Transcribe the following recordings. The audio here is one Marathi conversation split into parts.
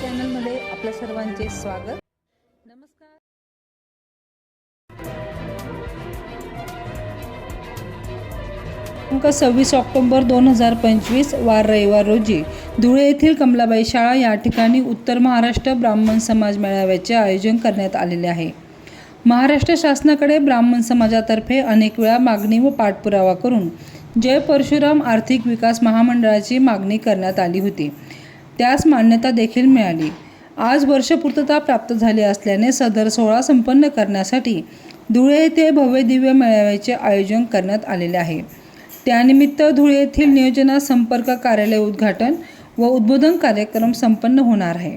चॅनलमध्ये आपल्या सर्वांचे स्वागत. नमस्कार. दिनांक सव्वीस ऑक्टोबर दोन हजार पंचवीस वार रविवार रोजी धुळे येथील कमलाबाई शाळा या ठिकाणी उत्तर महाराष्ट्र ब्राह्मण समाज मेळाव्याचे आयोजन करण्यात आलेले आहे. महाराष्ट्र शासनाकडे ब्राह्मण समाजातर्फे अनेक वेळा मागणी व पाठपुरावा करून जय परशुराम आर्थिक विकास महामंडळाची मागणी करण्यात आली होती. त्यास मान्यता देखील मिळाली. आज वर्षपूर्तता प्राप्त झाली असल्याने सदर सोहळा संपन्न करण्यासाठी धुळे येथे भव्य दिव्य मेळाव्याचे आयोजन करण्यात आलेले आहे. त्यानिमित्त धुळे येथील नियोजना संपर्क कार्यालय उद्घाटन व उद्बोधन कार्यक्रम संपन्न होणार आहे.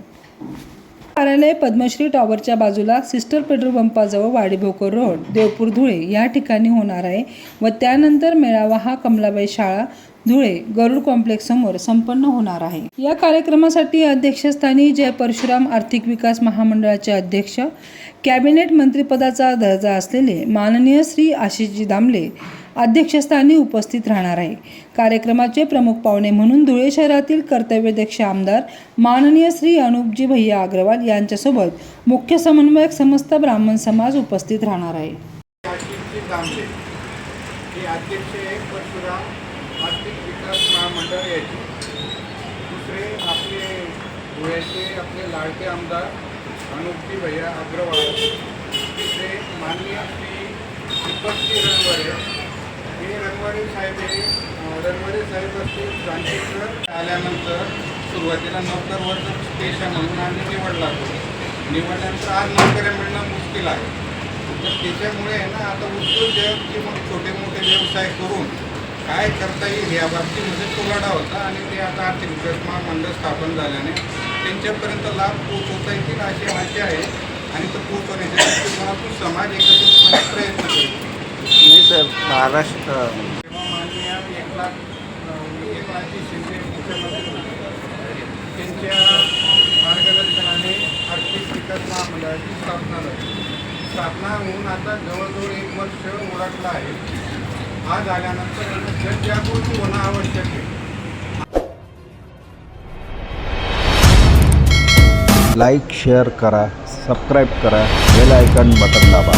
कार्यालय पद्मश्री टॉवरच्या बाजूला सिस्टर पेट्रोल पंपाजवळ वाडीभोकर रोड देवपूर धुळे या ठिकाणी होणार आहे व त्यानंतर मेळावा हा कमलाबाई शाळा धुळे गरुड कॉम्प्लेक्स समोर संपन्न होणार आहे. या कार्यक्रमासाठी अध्यक्षस्थानी जय परशुराम आर्थिक विकास महामंडळाचे अध्यक्ष कॅबिनेट मंत्रिपदाचा दर्जा असलेले माननीय श्री आशिषजी दामले अध्यक्षस्थानी उपस्थित राहणार आहे. कार्यक्रमाचे प्रमुख पाहुणे म्हणून धुळे शहरातील कर्तव्यदक्ष आमदार माननीय श्री अनुपजी भैया अग्रवाल यांच्यासोबत मुख्य समन्वयक समस्त ब्राह्मण समाज उपस्थित राहणार आहे. आर्थिक विकास महामंडळ याचे दुसरे आपले धुळ्याचे आपले लाडके आमदार अनुपजी भैया अग्रवाल. तिसरे माननीय श्री दीपकजी रणवारे हे रणवारे साहेब हे अं, साहेब असते जांभेकर आल्यानंतर सुरुवातीला नोकरवर स्टेशन म्हणून आम्ही निवडला निवडल्यानंतर आज नोकऱ्या मिळणं मुश्किल आहे. तर त्याच्यामुळे आहे ना आता उद्योजक किंवा छोटे मोठे व्यवसाय करून काय करता येईल या बाबतीमध्ये तोलाडा होता आणि ते आता आर्थिक विकास महामंडळ स्थापन झाल्याने त्यांच्यापर्यंत लाभ पोहोचवता येतील अशी आशा आहे. आणि तो पोहोचवण्याच्या दृष्टिकोनातून समाज एकत्रितपणे प्रयत्न करतो नाही सर महाराष्ट्र तेव्हा माननीय एक लाख शिंदे मुख्यमंत्री. त्यांच्या मार्गदर्शनाने आर्थिक विकास महामंडळाची स्थापना झाली. स्थापना होऊन आता जवळजवळ एक वर्ष ओळखलं आहे. आज आल्यानंतर जनजागृती होणं आवश्यक आहे. लाईक शेअर करा सबस्क्राईब करा बेल आयकॉन बटन दाबा.